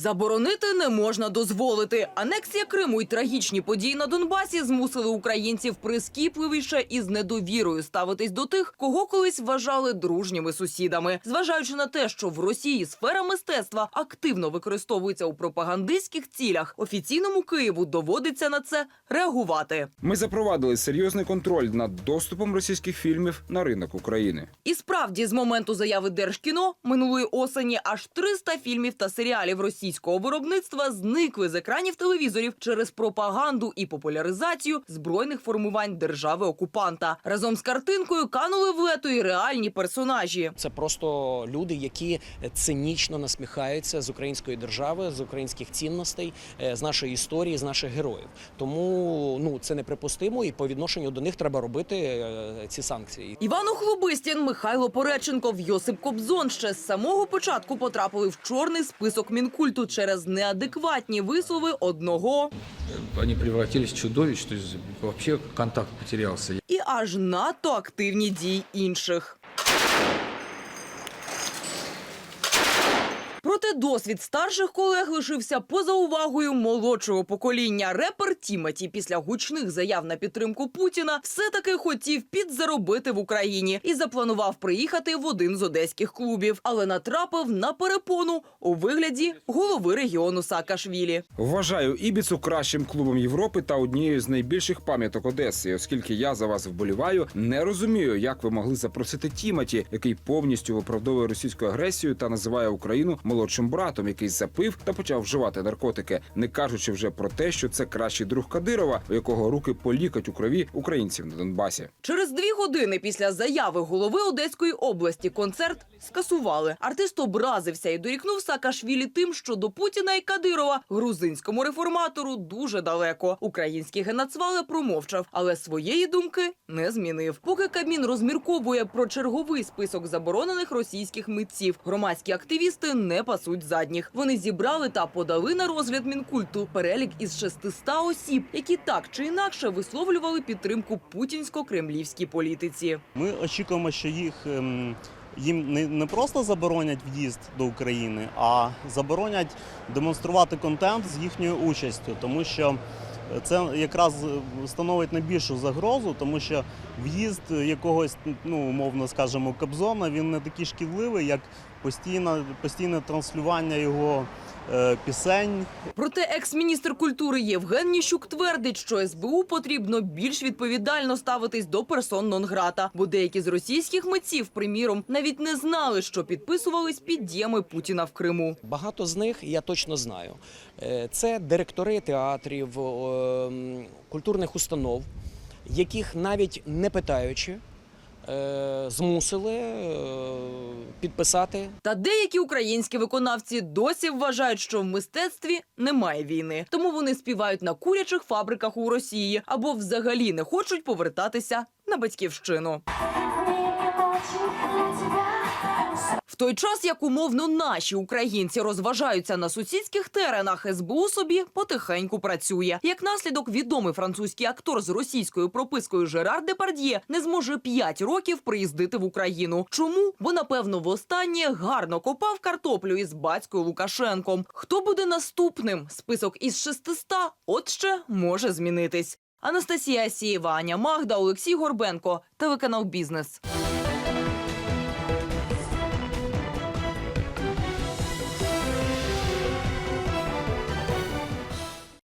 Заборонити не можна дозволити. Анексія Криму і трагічні події на Донбасі змусили українців прискіпливіше і з недовірою ставитись до тих, кого колись вважали дружніми сусідами. Зважаючи на те, що в Росії сфера мистецтва активно використовується у пропагандистських цілях, офіційному Києву доводиться на це реагувати. Ми запровадили серйозний контроль над доступом російських фільмів на ринок України. І справді, з моменту заяви Держкіно минулої осені аж 300 фільмів та серіалів російського виробництва зникли з екранів телевізорів через пропаганду і популяризацію збройних формувань держави окупанта. Разом з картинкою канули в лету і реальні персонажі. Це просто люди, які цинічно насміхаються з української держави, з українських цінностей, е, з нашої історії, з наших героїв. Тому ну це неприпустимо, і по відношенню до них треба робити е, ці санкції. Іван Охлобистін, Михайло Пореченков, Йосип Кобзон ще з самого початку потрапили в чорний список мінкульту через неадекватні вислови одного Вони превратились в чудовищ, тобто взагалі контакт потерявся. і аж надто активні дії інших. Проте досвід старших колег лишився поза увагою молодшого покоління. Репер Тімоті після гучних заяв на підтримку Путіна все-таки хотів підзаробити в Україні і запланував приїхати в один з одеських клубів, але натрапив на перепону у вигляді голови регіону Саакашвілі. Вважаю Ібіцу кращим клубом Європи та однією з найбільших пам'яток Одеси. Оскільки я за вас вболіваю, не розумію, як ви могли запросити Тіматі, який повністю виправдовує російську агресію та називає Україну молодшим братом, який запив та почав вживати наркотики, не кажучи вже про те, що це кращий друг Кадирова, у якого руки полікать у крові українців на Донбасі. Через дві години після заяви голови Одеської області концерт скасували. Артист образився і дорікнув Саакашвілі тим, що до Путіна і Кадирова грузинському реформатору дуже далеко. Український генацвале промовчав, але своєї думки не змінив. Поки Кабмін розмірковує про черговий список заборонених російських митців, громадські активісти не пасуть задніх. Вони зібрали та подали на розгляд мінкульту перелік із 600 осіб, які так чи інакше висловлювали підтримку путінсько-кремлівській політиці. Ми очікуємо, що їх ем, їм не, не просто заборонять в'їзд до України, а заборонять демонструвати контент з їхньою участю, тому що це якраз становить найбільшу загрозу, тому що в'їзд якогось, ну умовно скажемо, Кобзона він не такий шкідливий, як постійне, постійне транслювання його пісень, Проте екс-міністр культури Євген Ніщук твердить, що СБУ потрібно більш відповідально ставитись до персон нон-грата, бо деякі з російських митців, приміром, навіть не знали, що підписувались під діями Путіна в Криму. Багато з них я точно знаю. Е, Це директори театрів, е, культурних установ, яких навіть не питаючи, е, змусили е, підписати. Та деякі українські виконавці досі вважають, що в мистецтві немає війни, тому вони співають на курячих фабриках у Росії або взагалі не хочуть повертатися на батьківщину. Той час, як умовно наші українці розважаються на сусідських теренах, СБУ собі потихеньку працює. Як наслідок, відомий французький актор з російською пропискою Жерар Депард'є не зможе 5 років приїздити в Україну. Чому? Бо напевно востаннє гарно копав картоплю із батькою Лукашенком. Хто буде наступним? Список із 600 от ще може змінитись. Анастасія Сієва, Аня Магда, Олексій Горбенко, телеканал Бізнес.